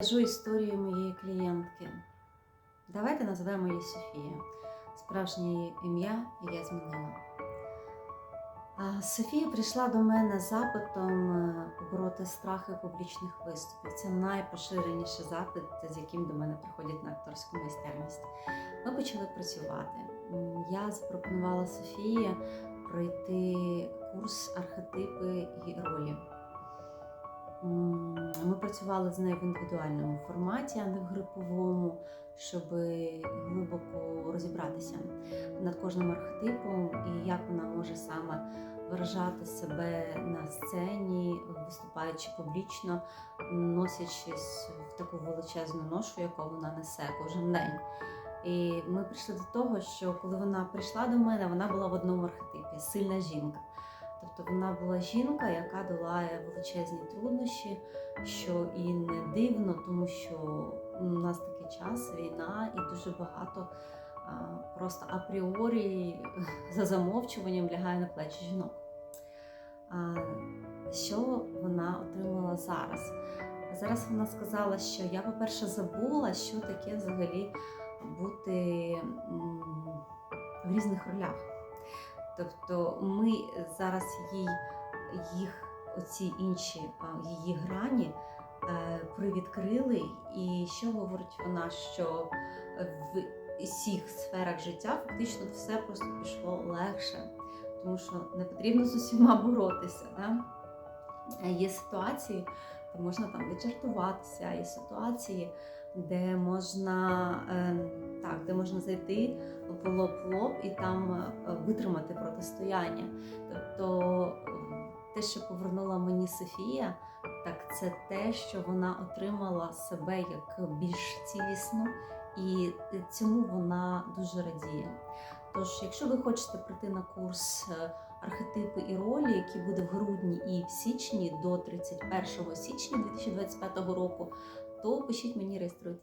Кажу історію моєї клієнтки. Давайте називаємо її Софія. Справжнє її ім'я я змінила. Софія прийшла до мене з запитом побороти страхи публічних виступів. Це найпоширеніший запит, з яким до мене приходять на акторську майстерність. Ми почали працювати. Я запропонувала Софії пройти курс архетипи і ролі. Працювали з нею в індивідуальному форматі, а не в груповому, щоб глибоко розібратися над кожним архетипом і як вона може саме виражати себе на сцені, виступаючи публічно, носячись в таку величезну ношу, яку вона несе кожен день. І ми прийшли до того, що коли вона прийшла до мене, вона була в одному архетипі сильна жінка. Тобто вона була жінка, яка долає величезні труднощі, що і не дивно, тому що у нас такий час, війна, і дуже багато а, просто апріорі за замовчуванням лягає на плечі жінок. А, що вона отримала зараз? Зараз вона сказала, що я, по-перше, забула, що таке взагалі бути в різних ролях. Тобто ми зараз їй їх оці інші її грані е, привідкрили. І що говорить вона, що в усіх сферах життя фактично все просто пішло легше, тому що не потрібно з усіма боротися. Да? Е, Є ситуації, де можна там віджартуватися, є ситуації, де можна е, так, де можна зайти в лоб лоб і там е, витримати протистояння. Тобто е, те, що повернула мені Софія, так це те, що вона отримала себе як більш цілісну, і цьому вона дуже радіє. Тож, якщо ви хочете прийти на курс архетипи і ролі, який буде в грудні і в січні до 31 січня 2025 року, то пишіть мені реєструйтесь.